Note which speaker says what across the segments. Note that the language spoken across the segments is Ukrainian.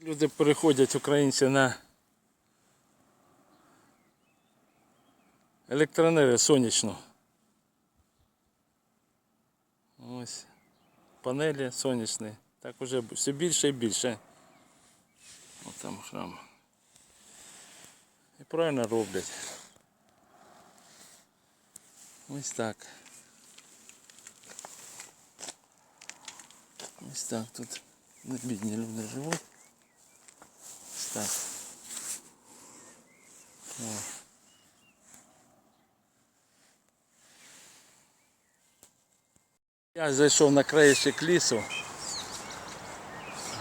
Speaker 1: Люди переходять українці на електроенергію сонячну. Ось панелі сонячні. Так уже все більше і більше. Ось там храм. І правильно роблять. Ось так. Ось так тут бідні люди живуть. Ось так. О. Я зайшов на краєчок лісу.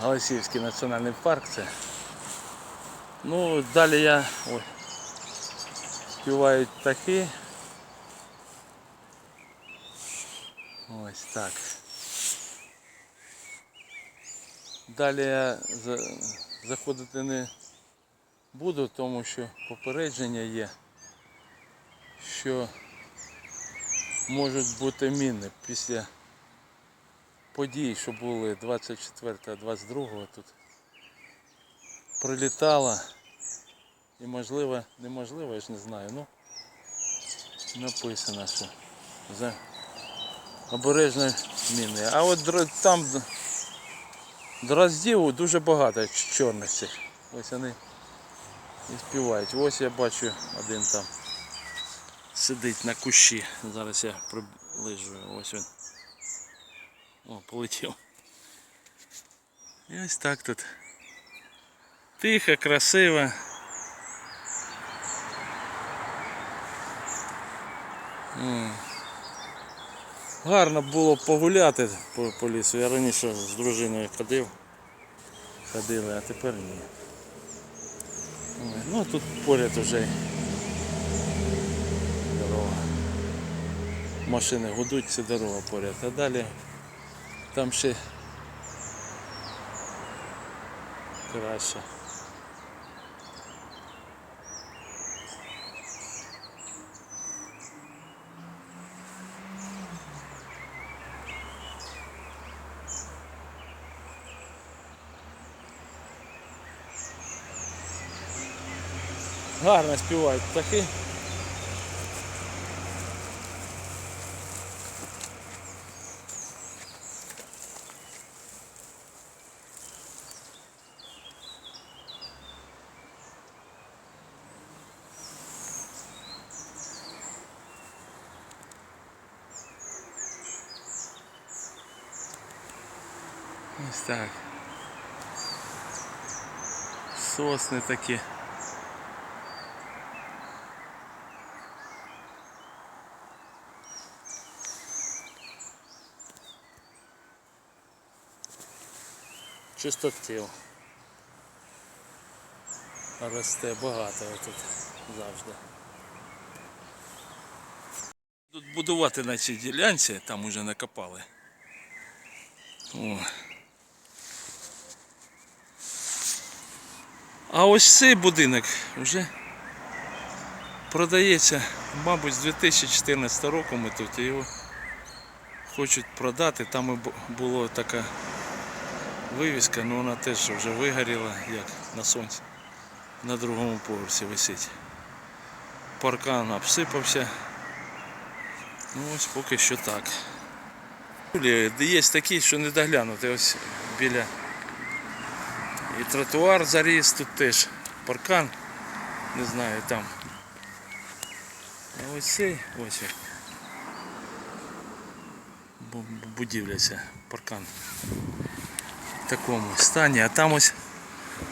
Speaker 1: Галасівський національний парк це. Ну, далі я ой, співають птахи. Ось так. Далі я за- заходити не буду, тому що попередження є, що можуть бути міни після подій, що були 24-22 тут. Прилітала і можливо, неможливо, я ж не знаю, ну написано, що за обережно міни. А от там дроздів дуже багато чорних цих. Ось вони і співають. Ось я бачу один там сидить на кущі. Зараз я приближую. Ось він. О, полетів. І ось так тут. Тихо, красиво. М. Гарно було погуляти по, по лісу. Я раніше з дружиною ходив. Ходили, а тепер ні. Ой, Ну тут поряд вже дорога. Машини гудуть, це дорога поряд. А далі там ще краще. Гарно співають птахи. Ось так. Сосни такі. Чистотіл. Росте багато тут завжди. Тут будувати на цій ділянці, там уже накопали. О. А ось цей будинок вже продається, мабуть, з 2014 року ми тут його хочуть продати. Там і бу- була така вивіска, але вона теж вже вигоріла, як на сонці. На другому поверсі висить. Паркан обсипався. Ну ось поки що так. Є такі, що не доглянути. Ось біля і тротуар заріс, тут теж паркан, не знаю там. А ось цей, ось Будівля паркан. Такому стані, а там ось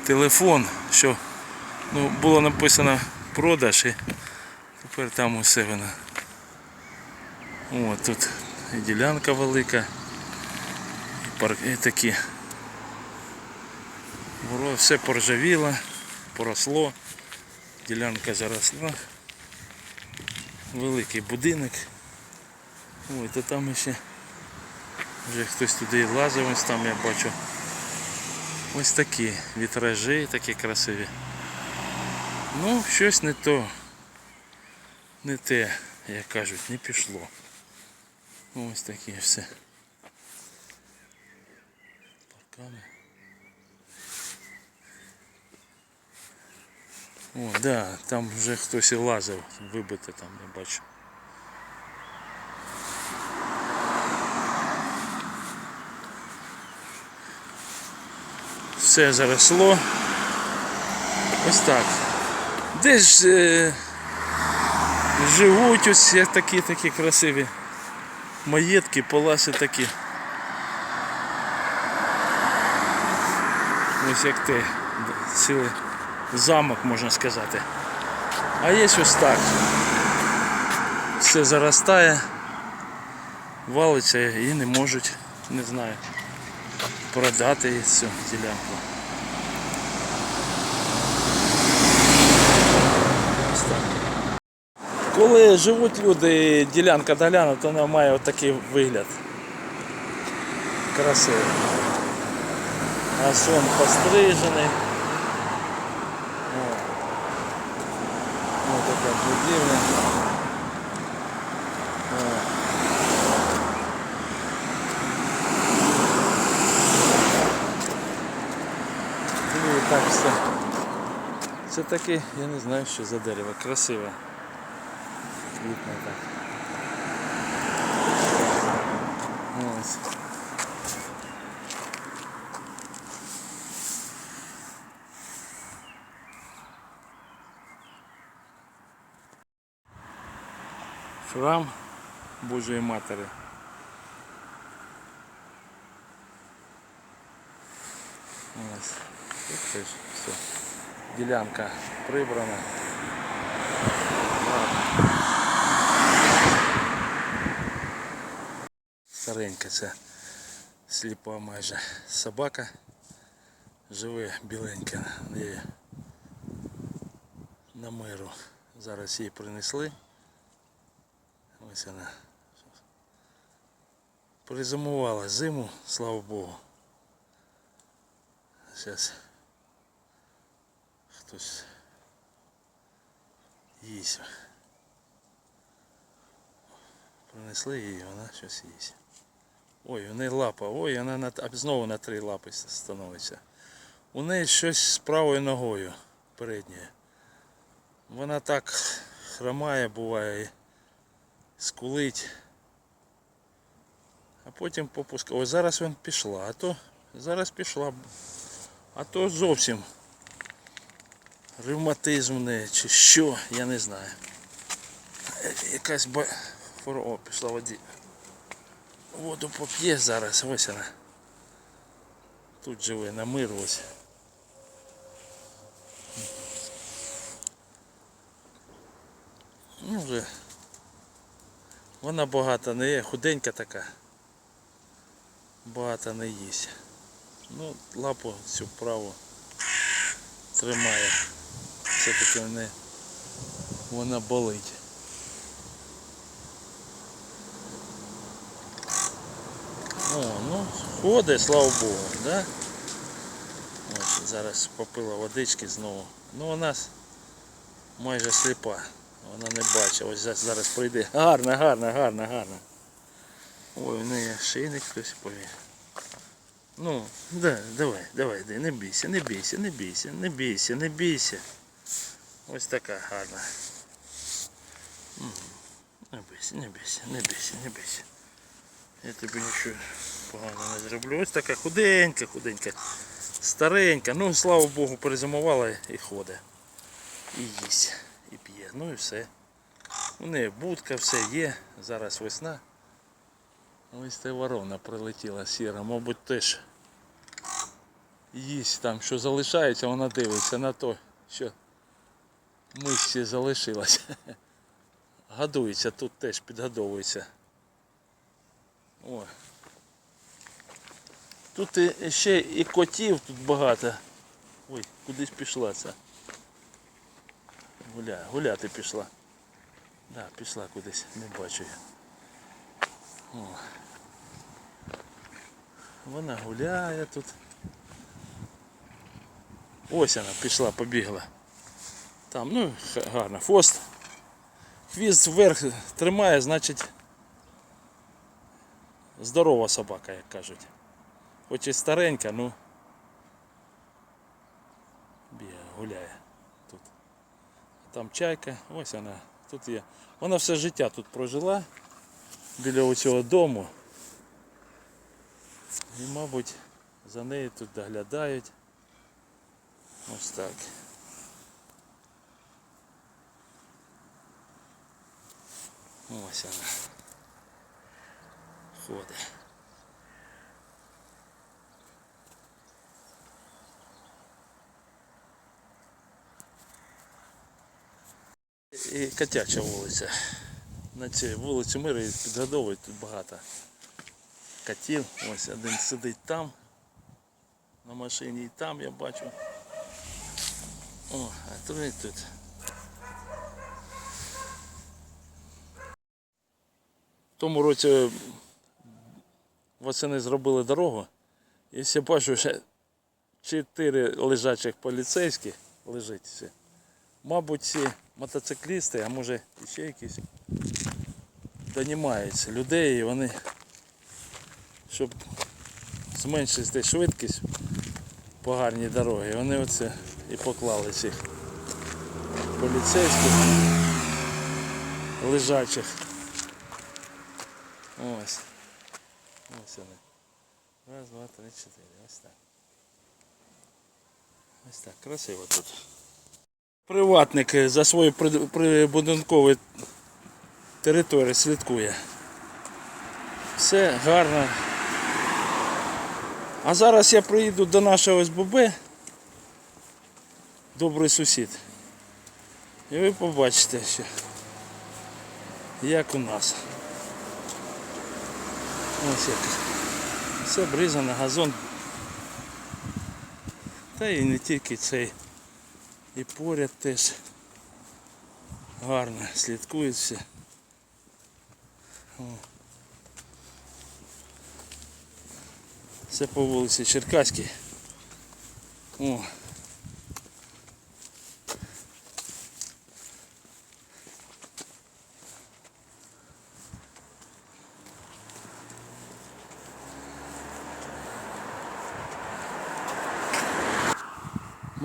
Speaker 1: телефон, що ну, було написано продаж і тепер там усе воно. О, тут і ділянка велика, і, парк, і такі. Все поржавіло, поросло, ділянка заросла. Великий будинок. Ой, то там ще вже хтось туди лазив, ось там я бачу. Ось такі вітражі, такі красиві. Ну, щось не то, не те, як кажуть, не пішло. Ось такі все. Паркани. О, да, там вже хтось і лазив, вибити там, не бачу. Все заросло. Ось так. Де ж е, живуть ось такі такі красиві маєтки, паласи такі. Ось як те, цілий замок можна сказати. А є ось так. Все заростає, валиться і не можуть, не знаю, продати цю ділянку. Коли живуть люди, ділянка доляна, то вона має отакий вигляд. Красивий. А сон пострижений. Ось така будівля. О. Ну, і так все. Це таке, я не знаю, що за дерево. Красиве. Квітне так. Храм Божої Матері. Ось. Все. Ділянка прибрана. Старенька це сліпа майже собака. Живе біленька неї на миру. Зараз її принесли. Ось вона. Перезимувала зиму, слава Богу. Зараз хтось їсть. Принесли її, вона щось їсть. Ой, у неї лапа, ой, вона на, знову на три лапи становиться. У неї щось з правою ногою передньою. Вона так хромає, буває, скулить. А потім попускає. Ось зараз він пішла, а то зараз пішла. А то зовсім ревматизм в неї чи що, я не знаю. Якась ба... фор- О, пішла воді. Воду поп'є зараз, ось вона. Тут живе на мир ось. Ну вже. Вона багата не є, худенька така. Багато не їсть. Ну, лапу цю праву тримає. Все-таки не вона болить. О, ну, ходить, слава Богу, да? Ось, зараз попила водички знову. Ну вона майже сліпа. Вона не бачить. Ось за- зараз прийде. Гарна, гарна, гарна, гарна. Ой, у неї шийник хтось повів. Ну, да, давай, давай, не бійся, не бійся, не бійся, не бійся, не бійся. Ось така гарна. Не бійся, не бійся, не бійся, не бійся. Я тобі нічого поганого не зроблю. Ось така худенька, худенька, старенька. Ну, слава Богу, перезимувала і ходить. І їсть, і п'є. Ну і все. У неї будка, все є. Зараз весна. Ось та ворона прилетіла сіра, мабуть, теж їсть там, що залишається, вона дивиться на то, що мишці залишилось. Годується, тут теж підгодовується. О. Тут ще і котів тут багато. Ой, кудись пішла ця. Гуля, гуляти пішла. Да, пішла кудись, не бачу я. О. Вона гуляє тут. Ось вона пішла, побігла. Там, ну, гарно. Хвост. Хвіст вверх тримає, значить здорова собака, як кажуть. Хоч і старенька, ну бігає, гуляє тут. там чайка, ось вона, тут є. Вона все життя тут прожила біля цього дому. І, мабуть, за нею тут доглядають. Ось так. Ось вона. Ходить. І котяча вулиця. На цій вулиці Мира підгодовують тут багато котів. Ось один сидить там на машині і там я бачу. О, а другий тут. Тому році восени зробили дорогу. І я бачу, що чотири лежачих поліцейських лежить все. Мабуть, ці мотоциклісти, а може ще якісь донімаються людей і вони, щоб зменшити швидкість по гарній дорогі, вони оце і поклали цих поліцейських лежачих. Ось. Ось вони. Раз, два, три, чотири. Ось так. Ось так. Красиво тут. Приватник за свою прибудинкову територію слідкує. Все гарно. А зараз я приїду до нашого СББ. Добрий сусід. І ви побачите, що як у нас. Ось як. Все обрізано, газон. Та і не тільки цей. І поряд теж гарно слідкують все. О. По вулиці Черкаській. О.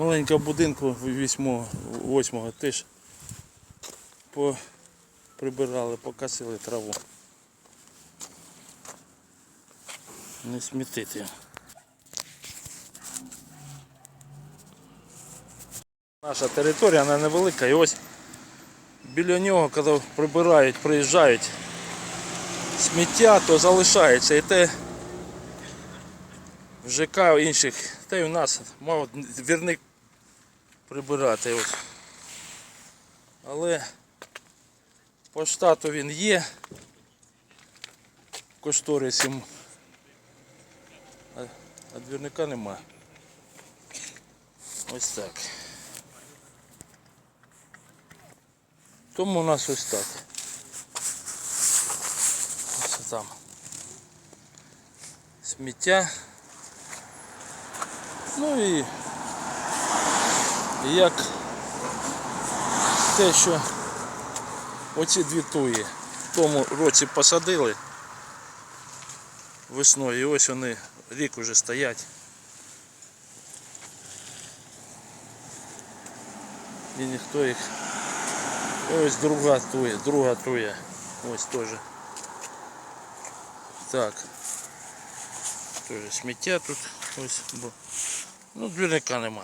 Speaker 1: Маленького будинку вісьмого, восьмого теж по прибирали, покосили траву. Не смітити. Наша територія вона невелика і ось біля нього, коли прибирають, приїжджають сміття, то залишається і те в ЖК інших, та й у нас мав двірник прибирати. Ось. Але по штату він є. В кошторисі. А, а двірника нема. Ось так. Тому у нас ось так. Ось там. Сміття. Ну і, як те, що оці дві туї в тому році посадили весною, і ось вони рік уже стоять. І ніхто їх. Ось друга туя, друга туя. Ось теж. Так. Теж сміття тут ось, ну двірника нема.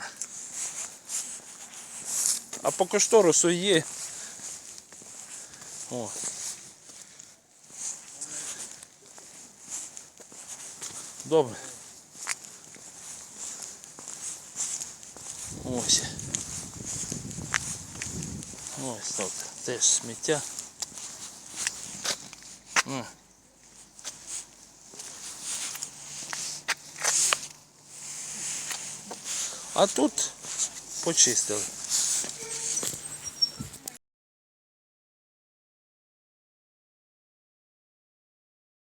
Speaker 1: А по кошторису є. О. Добре. Ось. Ось тут теж сміття. А тут почистили.